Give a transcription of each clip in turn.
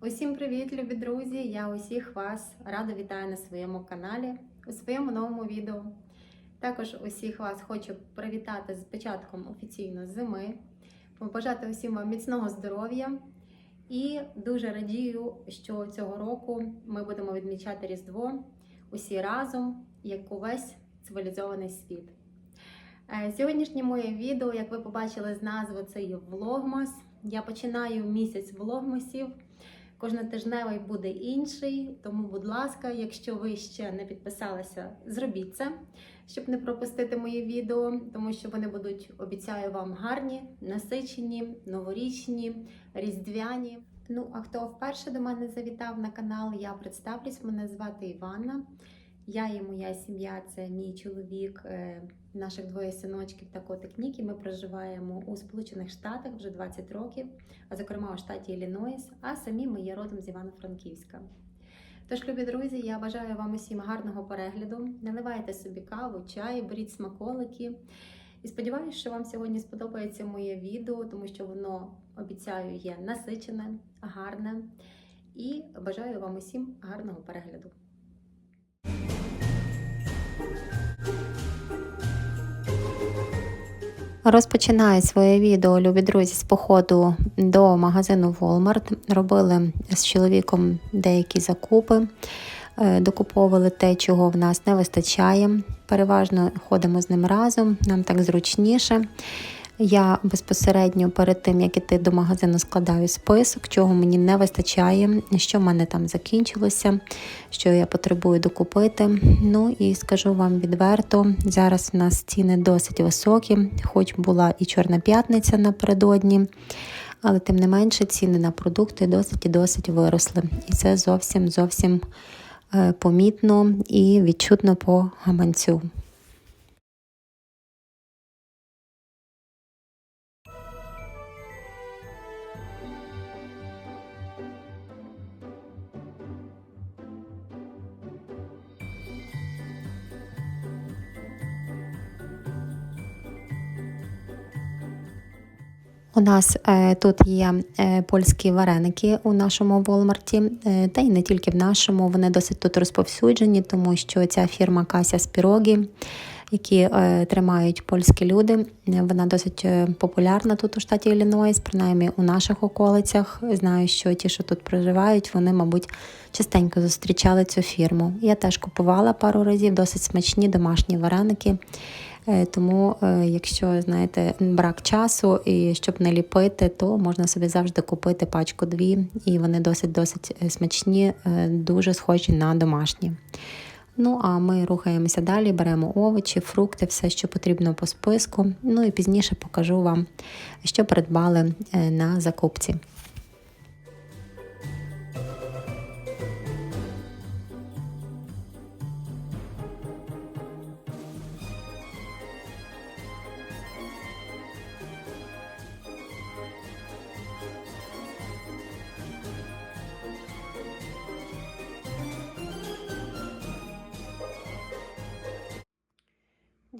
Усім привіт, любі друзі! Я усіх вас рада вітаю на своєму каналі у своєму новому відео. Також усіх вас хочу привітати з початком офіційно зими, побажати усім вам міцного здоров'я і дуже радію, що цього року ми будемо відмічати Різдво усі разом, як увесь цивілізований світ. Е, Сьогоднішнє моє відео, як ви побачили з назви, це є влогмас. Я починаю місяць влогмасів. Кожнотижневий буде інший. Тому, будь ласка, якщо ви ще не підписалися, зробіть це, щоб не пропустити мої відео, тому що вони будуть, обіцяю вам, гарні, насичені, новорічні, різдвяні. Ну, а хто вперше до мене завітав на канал, я представлюсь, мене звати Іванна. Я і моя сім'я це мій чоловік, е, наших двоє синочків та котик Нікі. Ми проживаємо у Сполучених Штатах вже 20 років, а зокрема у штаті Іллінойс, а самі ми є родом з Івано-Франківська. Тож, любі друзі, я бажаю вам усім гарного перегляду. Наливайте собі каву, чай, беріть смаколики. І сподіваюся, що вам сьогодні сподобається моє відео, тому що воно обіцяю є насичене, гарне. І бажаю вам усім гарного перегляду. Розпочинаю своє відео, любі друзі, з походу до магазину Walmart. Робили з чоловіком деякі закупи, е, докуповували те, чого в нас не вистачає. Переважно ходимо з ним разом, нам так зручніше. Я безпосередньо перед тим, як іти до магазину, складаю список, чого мені не вистачає, що в мене там закінчилося, що я потребую докупити. Ну і скажу вам відверто, зараз в нас ціни досить високі, хоч була і Чорна п'ятниця напередодні, але тим не менше ціни на продукти досить і досить виросли. І це зовсім зовсім е, помітно і відчутно по гаманцю. У нас е, тут є е, польські вареники у нашому Волмарті, е, та й не тільки в нашому. Вони досить тут розповсюджені, тому що ця фірма Кася Спірогі, які тримають польські люди, вона досить популярна тут у штаті Іллінойс, принаймні у наших околицях. Знаю, що ті, що тут проживають, вони, мабуть, частенько зустрічали цю фірму. Я теж купувала пару разів досить смачні домашні вареники. Е, Тому, е, якщо знаєте, брак часу і щоб не ліпити, то можна собі завжди купити пачку дві, і вони досить досить е, смачні, дуже схожі на домашні. Ну а ми рухаємося далі, беремо овочі, фрукти, все, що потрібно по списку. Ну і пізніше покажу вам, що придбали на закупці.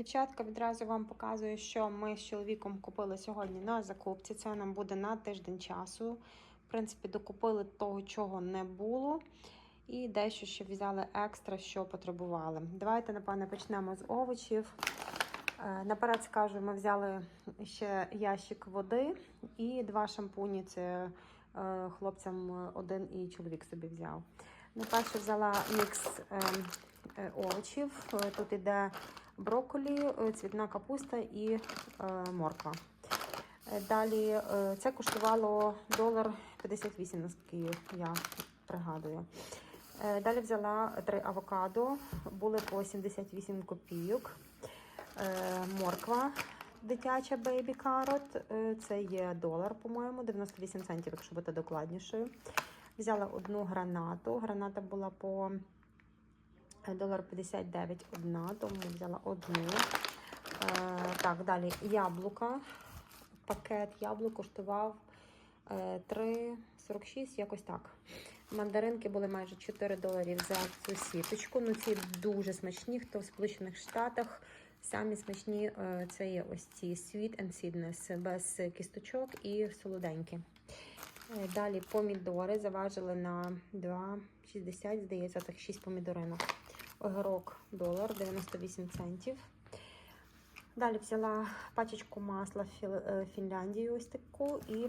Дівчатка, відразу вам показую, що ми з чоловіком купили сьогодні на закупці. Це нам буде на тиждень часу. В принципі, докупили того, чого не було. І дещо ще взяли екстра, що потребували. Давайте, напевне, почнемо з овочів. Е, Наперед скажу, ми взяли ще ящик води і два шампуні. Це е, хлопцям один і чоловік собі взяв. Найперше взяла мікс е, е, овочів. Тут іде брокколі, е, цвітна капуста і е, морква. Е, Далі це коштувало долар 58, наскільки я пригадую. Далі взяла три авокадо, були по 78 копійок. Морква дитяча бейбі карот, це є долар, по-моєму, 98 центів, якщо бути докладнішою. Взяла одну гранату. Граната була по долар 59 одна, тому взяла одну. Е, так, далі яблука. Пакет яблук коштував е, 3,46, якось так. Мандаринки були майже 4 доларів за цю сіточку. Ну, ці дуже смачні. Хто в Сполучених Штатах Самі смачні е, це є ось ці Sweet and Seedness без кісточок і солоденькі. Е, Далі помідори заважили на 2,60, здається, так 6 помідоринок. Огірок долар 98 центів. Далі взяла пачечку масла е, Фінляндії ось таку і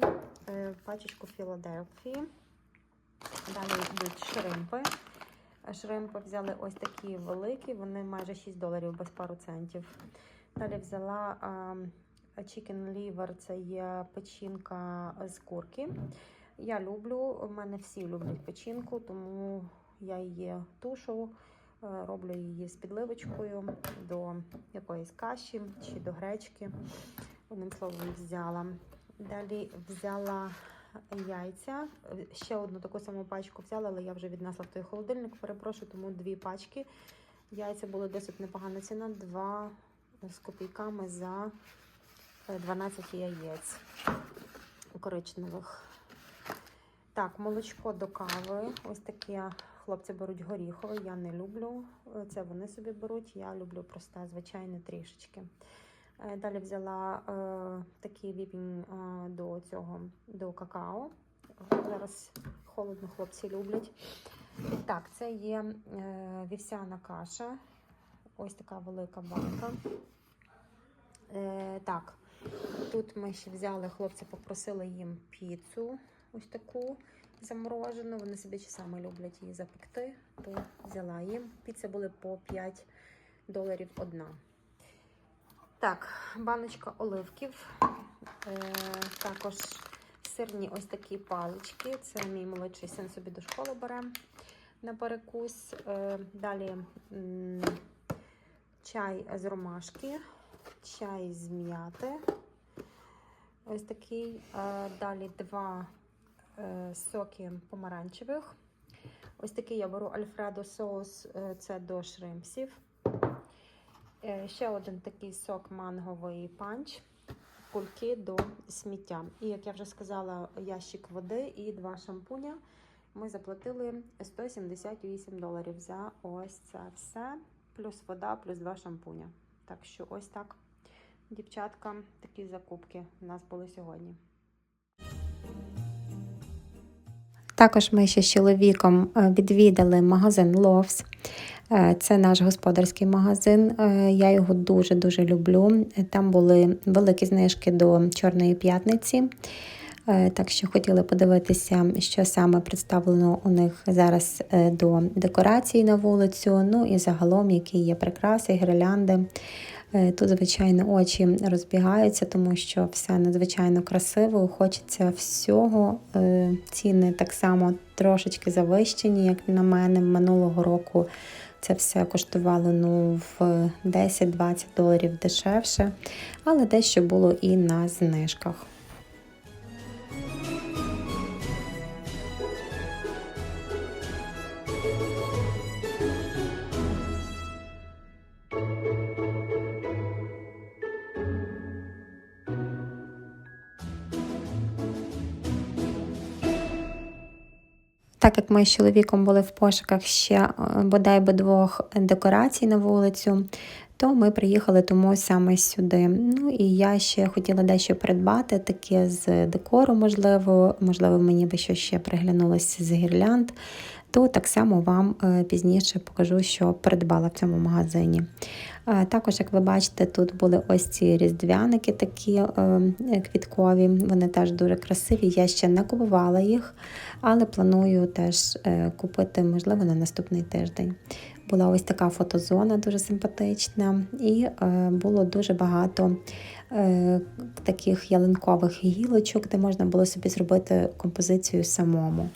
е, пачечку Філадельфії. Далі йдуть шримпи. Шримпи взяли ось такі великі, вони майже 6 доларів без пару центів. Далі взяла chicken liver, це є печінка з курки. Я люблю, у мене всі люблять печінку, тому я її тушу, роблю її з підливочкою до якоїсь каші чи до гречки. Одним словом, взяла. Далі взяла яйця. Ще одну таку саму пачку взяла, але я вже віднесла в той холодильник. Перепрошую, тому дві пачки. Яйця були досить непогана ціна. Два з копійками за е, 12 яєць коричневих. Так, молочко до кави. Ось таке хлопці беруть горіхове. Я не люблю. Е, Це вони собі беруть. Я люблю просте, звичайне трішечки. Е, Далі взяла е, такий віпінь е, до цього до какао. Зараз холодно хлопці люблять. Так, це є е, вівсяна каша. Ось така велика банка. Е, так, тут ми ще взяли, хлопці попросили їм піцу, ось таку заморожену. Вони собі часами люблять її запекти, то взяла їм. Піци були по 5 доларів одна. Так, баночка оливків. Е, також сирні ось такі палички. Це мій молодший син собі до школи бере на перекус. Е, далі м, чай з ромашки, чай з м'яти. Ось такий. Е, далі два соки помаранчевих. Ось такий я беру Альфредо соус, е, це до шримпсів. Е, Ще один такий сок манговий панч, кульки до сміття. І, як я вже сказала, ящик води і два шампуня. Ми заплатили 178 доларів за ось це все. Плюс вода, плюс два шампуня. Так що ось так, дівчатка, такі закупки у нас були сьогодні. Також ми ще з чоловіком е, відвідали магазин Loves. Е, Це наш господарський магазин. Е, Я його дуже-дуже люблю. Там були великі знижки до Чорної п'ятниці. Так що хотіли подивитися, що саме представлено у них зараз до декорацій на вулицю. Ну і загалом, які є прикраси, гірлянди. Е, Тут, звичайно, очі розбігаються, тому що все надзвичайно красиво. Хочеться всього. Е, Ціни так само трошечки завищені, як на мене. Минулого року це все коштувало ну, в 10-20 доларів дешевше, але дещо було і на знижках. Так як ми з чоловіком були в пошуках ще е, бодай би двох декорацій на вулицю, то ми приїхали тому саме сюди. Ну і я ще хотіла дещо придбати, таке з декору, можливо, можливо, мені би що ще приглянулося з гірлянд. То так само вам е, пізніше покажу, що придбала в цьому магазині. Е, Також, як ви бачите, тут були ось ці різдвяники такі е, квіткові, вони теж дуже красиві. Я ще не купувала їх, але планую теж купити, можливо, на наступний тиждень. Була ось така фотозона дуже симпатична, і було дуже багато таких ялинкових гілочок, де можна було собі зробити композицію самому.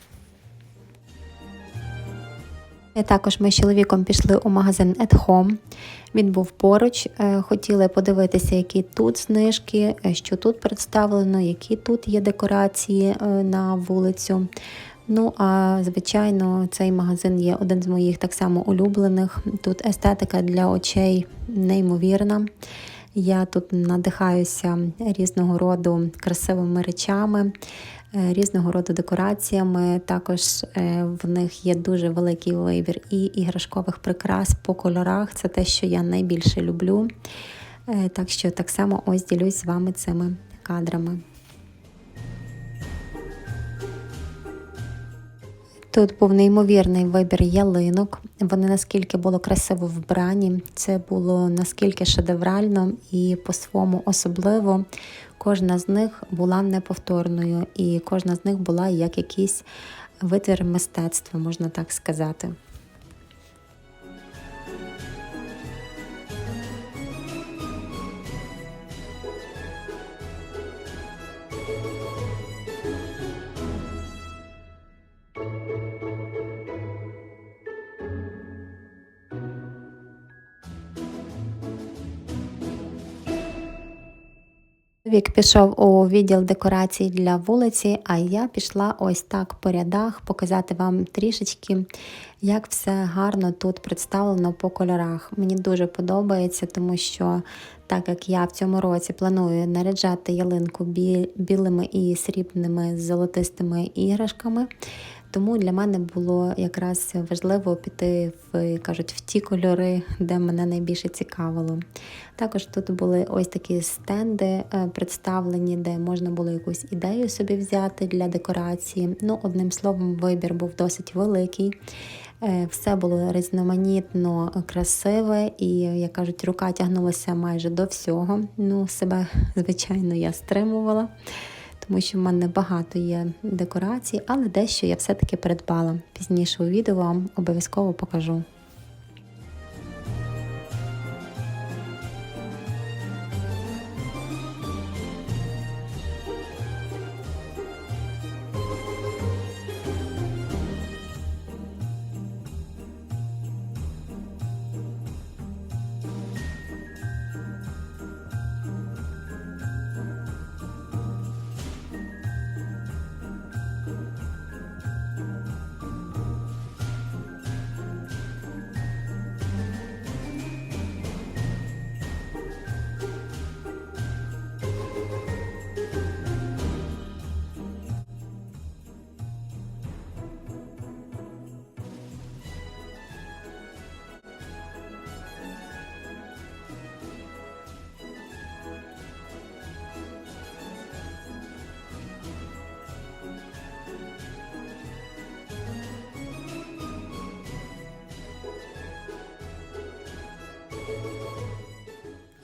Е, Також ми з чоловіком пішли у магазин At Home. Він був поруч. Е, Хотіли подивитися, які тут знижки, е, що тут представлено, які тут є декорації на вулицю. Ну, а звичайно, цей магазин є один з моїх так само улюблених. Тут естетика для очей неймовірна. Я тут надихаюся різного роду красивими речами, різного роду декораціями. Також е, в них є дуже великий вибір і іграшкових прикрас по кольорах. Це те, що я найбільше люблю. Е, Так що так само ось ділюсь з вами цими кадрами. Тут був неймовірний вибір ялинок. Вони наскільки було красиво вбрані, це було наскільки шедеврально і по-своєму особливо. Кожна з них була неповторною, і кожна з них була як якийсь витвір мистецтва, можна так сказати. Вік пішов у відділ декорацій для вулиці, а я пішла ось так по рядах показати вам трішечки, як все гарно тут представлено по кольорах. Мені дуже подобається, тому що так як я в цьому році планую наряджати ялинку білими і срібними золотистими іграшками. Тому для мене було якраз важливо піти в кажуть в ті кольори, де мене найбільше цікавило. Також тут були ось такі стенди е, представлені, де можна було якусь ідею собі взяти для декорації. Ну, одним словом, вибір був досить великий. Е, Все було різноманітно красиве, і, як кажуть, рука тягнулася майже до всього. Ну, себе, звичайно, я стримувала, тому що в мене багато є декорацій, але дещо я все-таки придбала. Пізніше у відео вам обов'язково покажу.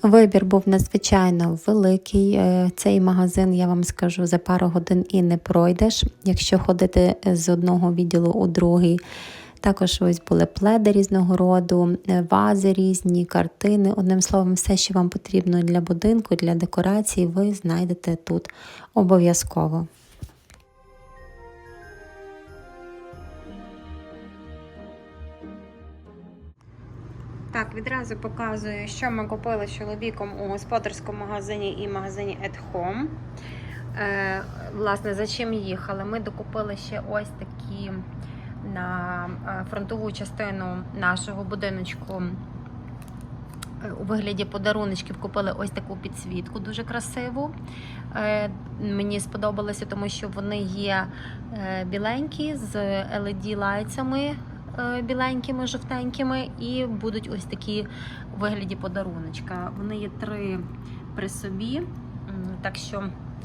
Вибір був надзвичайно великий. Е, Цей магазин, я вам скажу, за пару годин і не пройдеш, якщо ходити з одного відділу у другий. Також ось були пледи різного роду, е, вази різні, картини. Одним словом, все, що вам потрібно для будинку, для декорації, ви знайдете тут обов'язково. Так, відразу показую, що ми купили з чоловіком у господарському магазині і магазині At Home. Е, власне, за чим їхали? Ми докупили ще ось такі на е, фронтову частину нашого будиночку. е, У вигляді подаруночків купили ось таку підсвітку, дуже красиву. Е, Мені сподобалося, тому що вони є біленькі з LED лайцями е, біленькими, жовтенькими, і будуть ось такі вигляді подаруночка. Вони є три при собі, так що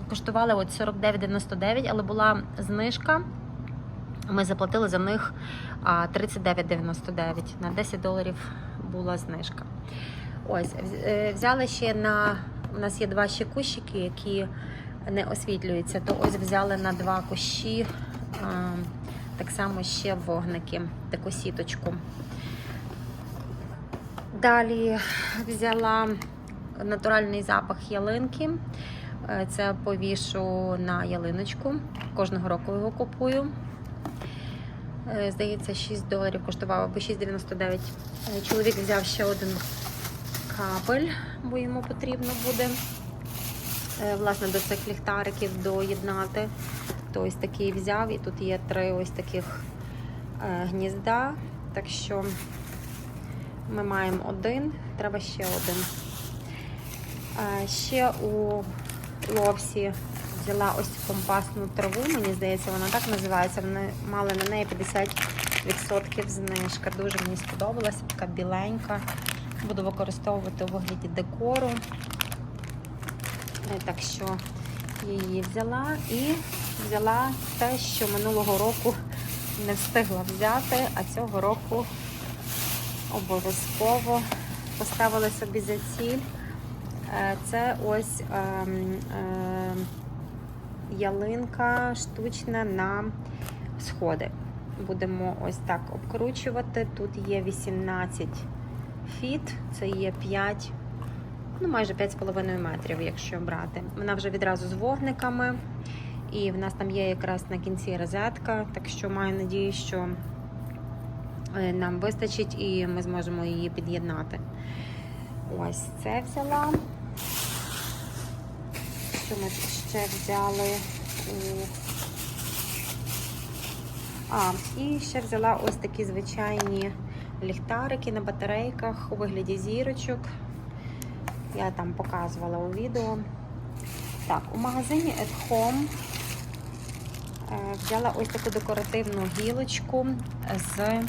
коштували от 49,99, але була знижка. Ми заплатили за них 39,99. На 10 доларів була знижка. Ось, е, взяли ще на. У нас є два ще кущики, які не освітлюються. То ось взяли на два кущі так само ще вогники, таку сіточку. Далі взяла натуральний запах ялинки. Е, Це повішу на ялиночку. Кожного року його купую. Е, Здається, 6 доларів коштував або 6,99. Е, Чоловік взяв ще один кабель, бо йому потрібно буде власне до цих ліхтариків доєднати. То ось такий взяв, і тут є три ось таких е, гнізда. Так що ми маємо один, треба ще один. Е, Ще у ловсі взяла ось компасну траву, мені здається, вона так називається. Вони мали на неї 50% знижка. Дуже мені сподобалася, така біленька. Буду використовувати у вигляді декору. Е, Так що її взяла і взяла те, що минулого року не встигла взяти, а цього року обов'язково поставила собі за ціль. Е, Це ось ем, ем, ялинка штучна на сходи. Будемо ось так обкручувати. Тут є 18 фіт, це є 5, ну майже 5,5 метрів, якщо брати. Вона вже відразу з вогниками. І в нас там є якраз на кінці розетка, так що маю надію, що е, нам вистачить і ми зможемо її під'єднати. Ось це взяла. Що ми ще взяли? А, і ще взяла ось такі звичайні ліхтарики на батарейках у вигляді зірочок. Я там показувала у відео. Так, у магазині At Home взяла ось таку декоративну гілочку з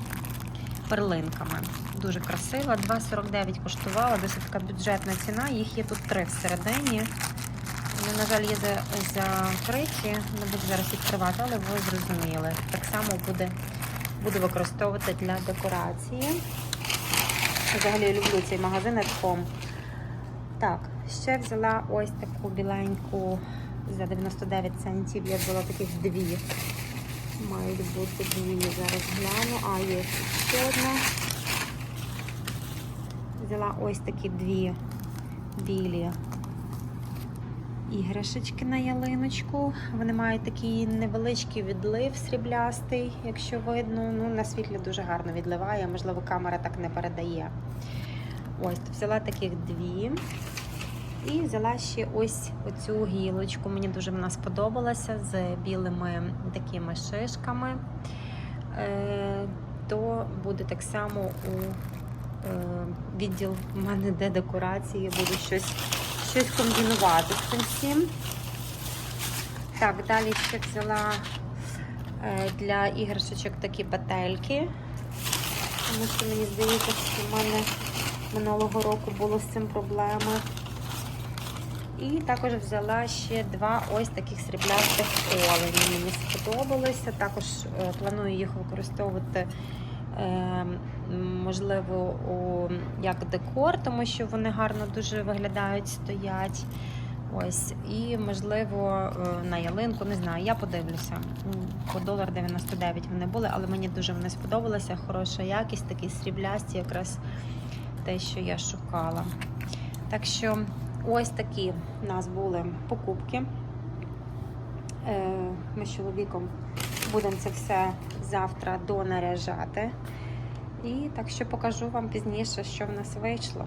перлинками. Дуже красива. 2,49 коштувала, досить така бюджетна ціна. Їх є тут три всередині. Вони, на жаль, є закриті. Не буду зараз відкривати, але ви зрозуміли. Так само буде, буду використовувати для декорації. Взагалі люблю цей магазин Home. Так, ще взяла ось таку біленьку за 99 центів. Я взяла таких дві. Мають бути дві. Зараз гляну. А, є ще одна. Взяла ось такі дві білі іграшечки на ялиночку. Вони мають такий невеличкий відлив сріблястий, якщо видно. Ну, на світлі дуже гарно відливає, можливо, камера так не передає. Ось, взяла таких дві. І взяла ще ось оцю гілочку. Мені дуже вона сподобалася з білими такими шишками. Е, то буде так само у е, відділ в мене, де декорації, буду щось, щось комбінувати з цим всім. Так, далі ще взяла е, для іграшечок такі петельки. Тому що мені здається, що в мене минулого року було з цим проблеми. І також взяла ще два ось таких сріблястих олені. Мені сподобалося. Також е, планую їх використовувати, е, можливо, як декор, тому що вони гарно дуже виглядають, стоять. Ось, і можливо е, на ялинку, не знаю, я подивлюся. По долар 99 вони були, але мені дуже вони сподобалися. Хороша якість, такі сріблясті, якраз те, що я шукала. Так що ось такі в нас були покупки. Е, Ми з чоловіком будемо це все завтра донаряжати. І так що покажу вам пізніше, що в нас вийшло.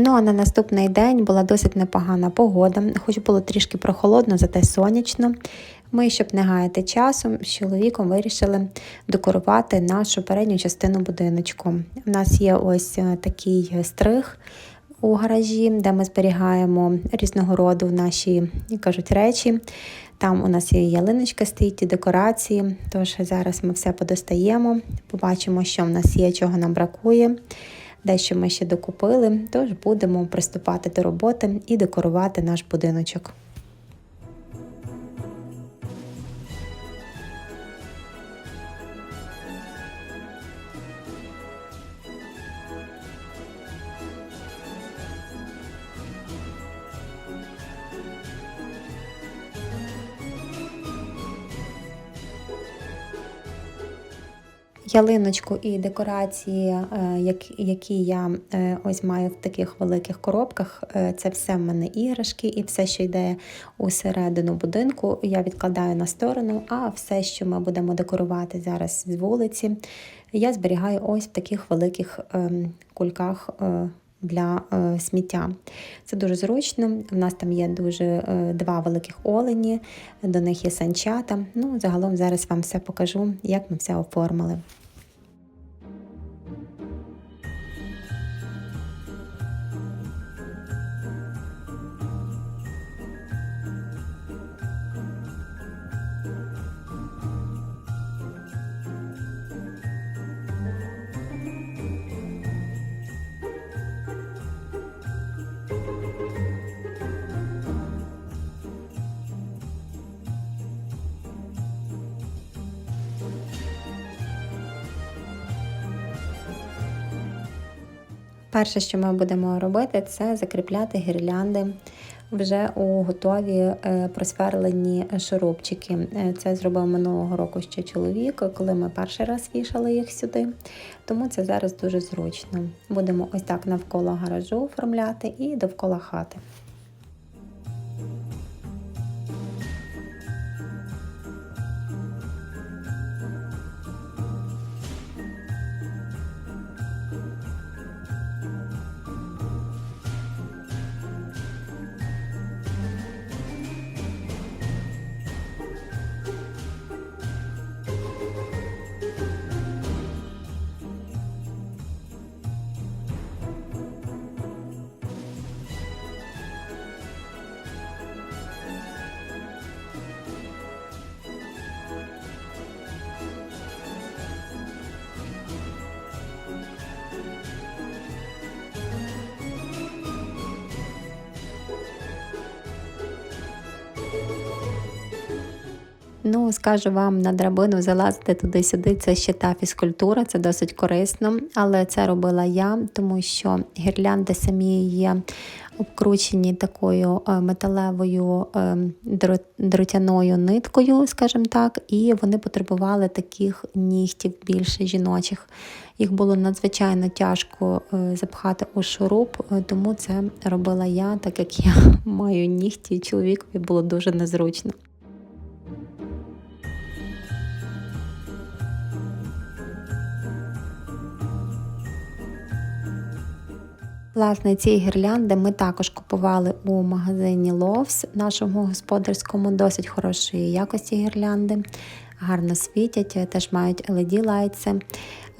Ну а на наступний день була досить непогана погода, хоч було трішки прохолодно, зате сонячно. Ми, щоб не гаяти часом, з чоловіком вирішили декорувати нашу передню частину будиночку. У нас є ось е, такий стриг у гаражі, де ми зберігаємо різного роду наші, як кажуть, речі. Там у нас є ялиночка стоїть і декорації. Тож зараз ми все подостаємо, побачимо, що в нас є, чого нам бракує. Дещо ми ще докупили, тож будемо приступати до роботи і декорувати наш будиночок. Ялиночку і декорації, е, які я е, ось маю в таких великих коробках, е, це все в мене іграшки, і все, що йде усередину будинку, я відкладаю на сторону, а все, що ми будемо декорувати зараз з вулиці, я зберігаю ось в таких великих ем, кульках. Для сміття. Це дуже зручно. У нас там є дуже два великих олені, до них є санчата. Ну, загалом зараз вам все покажу, як ми все оформили. Перше, що ми будемо робити, це закріпляти гірлянди вже у готові е, просверлені шурупчики. Е, Це зробив минулого року ще чоловік, коли ми перший раз вішали їх сюди. Тому це зараз дуже зручно. Будемо ось так навколо гаражу оформляти і довкола хати. Ну, скажу вам, на драбину залазити туди-сюди, це ще та фізкультура, це досить корисно. Але це робила я, тому що гірлянди самі є обкручені такою е, металевою е, дротяною ниткою, скажімо так, і вони потребували таких нігтів більше жіночих. Їх було надзвичайно тяжко е, запхати у шуруп, тому це робила я, так як я маю нігті, чоловікові було дуже незручно. Власне, ці гірлянди ми також купували у магазині Loves, нашому господарському, досить хорошої якості гірлянди. Гарно світять, теж мають LED лайтси.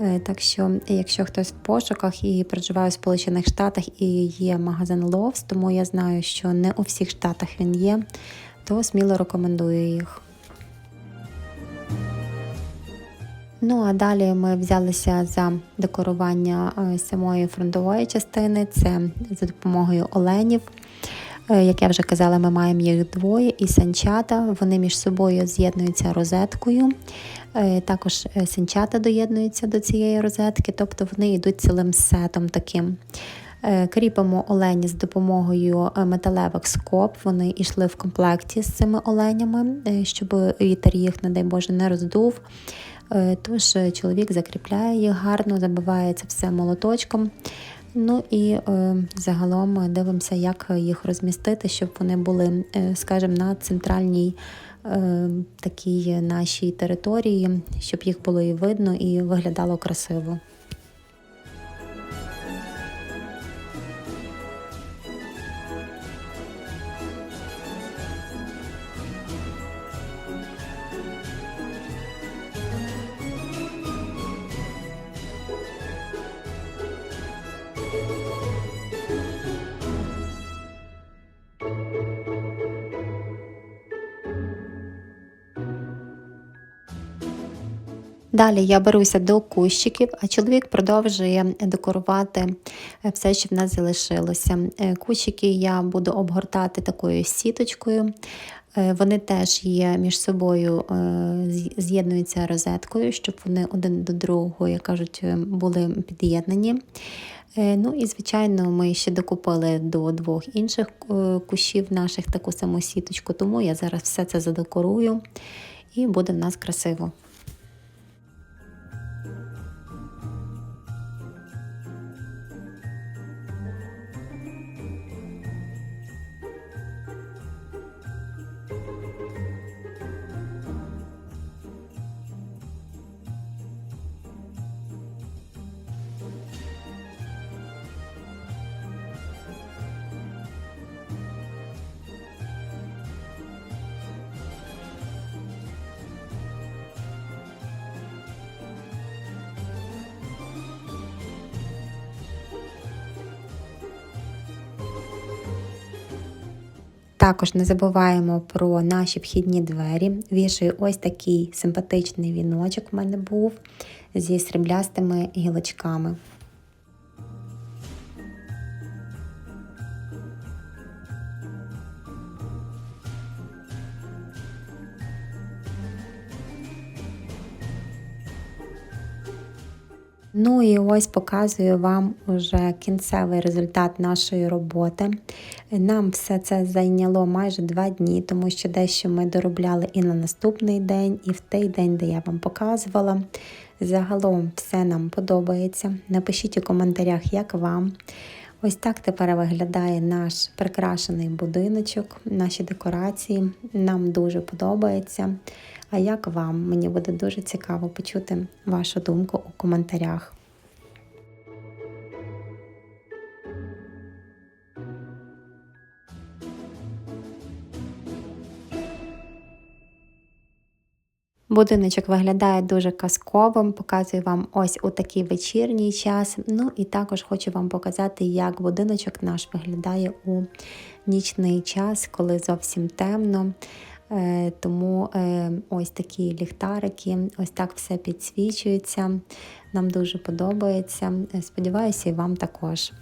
Е, Так що, якщо хтось в пошуках і проживає в Сполучених Штатах і є магазин Loves, тому я знаю, що не у всіх штатах він є, то сміло рекомендую їх. Ну а далі ми взялися за декорування е, самої фронтової частини. Це за допомогою оленів. Е, Як я вже казала, ми маємо їх двоє і санчата. Вони між собою з'єднуються розеткою. Е, Також санчата доєднуються до цієї розетки, тобто вони йдуть цілим сетом таким. Кріпимо олені з допомогою металевих скоб. Вони йшли в комплекті з цими оленями, щоб вітер їх, не дай Боже, не роздув. Е, Тож е, чоловік закріпляє їх гарно, забиває це все молоточком. Ну і е, загалом дивимося, як їх розмістити, щоб вони були, скажімо, на центральній такій нашій території, щоб їх було і видно, і виглядало красиво. Далі я беруся до кущиків, а чоловік продовжує декорувати е, все, що в нас залишилося. Е, Кущики я буду обгортати такою сіточкою. Е, Вони теж є між собою, з'єднуються розеткою, щоб вони один до другого, як кажуть, були під'єднані. Ну і, звичайно, ми ще докупили до двох інших кущів наших таку саму сіточку, тому я зараз все це задекорую і буде в нас красиво. Також не забуваємо про наші вхідні двері. Вішую ось такий симпатичний віночок в мене був зі сріблястими гілочками. Ну і ось показую вам уже кінцевий результат нашої роботи. Нам все це зайняло майже два дні, тому що дещо ми доробляли і на наступний день, і в той день, де я вам показувала. Загалом все нам подобається. Напишіть у коментарях, як вам. Ось так тепер виглядає наш прикрашений будиночок, наші декорації. Нам дуже подобається. А як вам? Мені буде дуже цікаво почути вашу думку у коментарях. Будиночок виглядає дуже казковим, показую вам ось у такий вечірній час. Ну і також хочу вам показати, як будиночок наш виглядає у нічний час, коли зовсім темно. Е, тому е, ось такі ліхтарики, ось так все підсвічується. Нам дуже подобається. Е, сподіваюся, і вам також.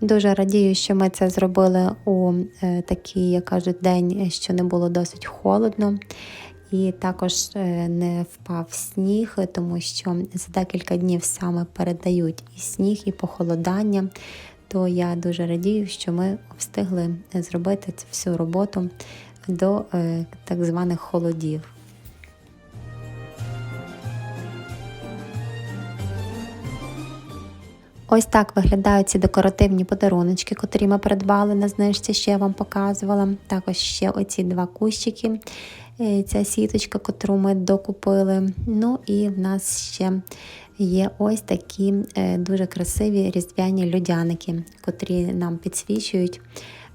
Дуже радію, що ми це зробили у такий, як кажуть, день, що не було досить холодно. І також е, не впав сніг, тому що за декілька днів саме передають і сніг, і похолодання. То я дуже радію, що ми встигли зробити цю всю роботу до е, так званих холодів. Ось так виглядають ці декоративні подаруночки, котрі ми придбали на знижці, що я вам показувала. Також ще оці два кущики, ця сіточка, котру ми докупили. Ну і в нас ще є ось такі е, дуже красиві різдвяні людяники, котрі нам підсвічують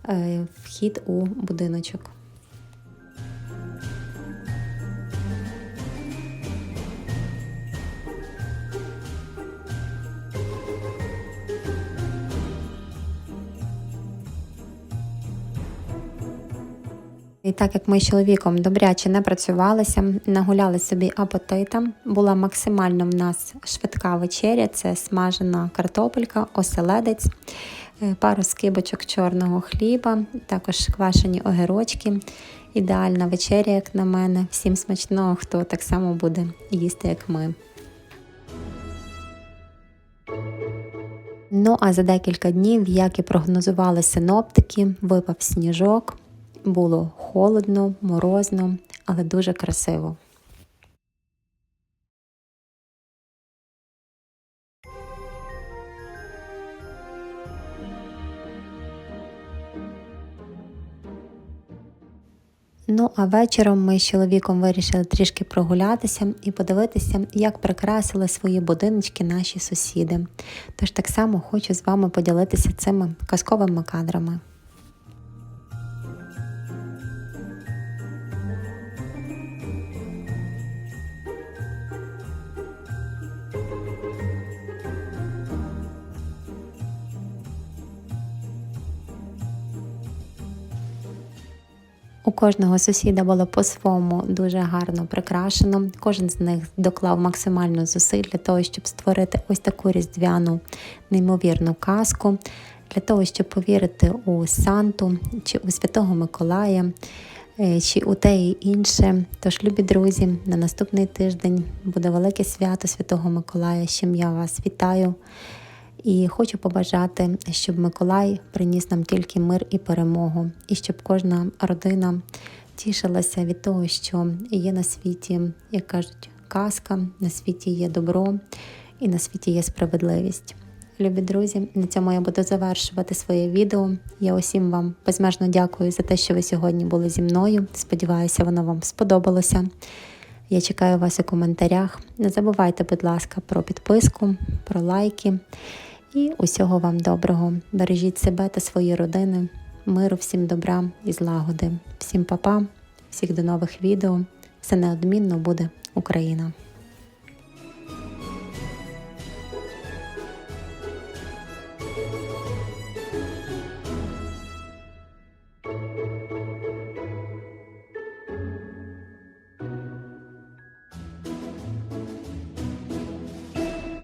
е, вхід у будиночок. І так як ми з чоловіком добряче не працювалися, нагуляли собі апетита, була максимально в нас швидка вечеря, це смажена картопелька, оселедець, е, пару скибочок чорного хліба, також квашені огірочки. Ідеальна вечеря, як на мене. Всім смачного, хто так само буде їсти, як ми. Ну, а за декілька днів, як і прогнозували синоптики, випав сніжок було холодно, морозно, але дуже красиво. Ну, а вечором ми з чоловіком вирішили трішки прогулятися і подивитися, як прикрасили свої будиночки наші сусіди. Тож так само хочу з вами поділитися цими казковими кадрами. У кожного сусіда було по-своєму дуже гарно прикрашено. Кожен з них доклав максимально зусиль для того, щоб створити ось таку різдвяну неймовірну казку, для того, щоб повірити у Санту чи у Святого Миколая. Е, чи у те і інше. Тож, любі друзі, на наступний тиждень буде велике свято Святого Миколая, чим я вас вітаю. І хочу побажати, щоб Миколай приніс нам тільки мир і перемогу, і щоб кожна родина тішилася від того, що є на світі, як кажуть, казка, на світі є добро і на світі є справедливість. Любі друзі, на цьому я буду завершувати своє відео. Я усім вам безмежно дякую за те, що ви сьогодні були зі мною. Сподіваюся, воно вам сподобалося. Я чекаю вас у коментарях. Не забувайте, будь ласка, про підписку, про лайки. І усього вам доброго. Бережіть себе та свої родини, миру, всім добра і злагоди. Всім папа, всіх до нових відео. Все неодмінно буде Україна.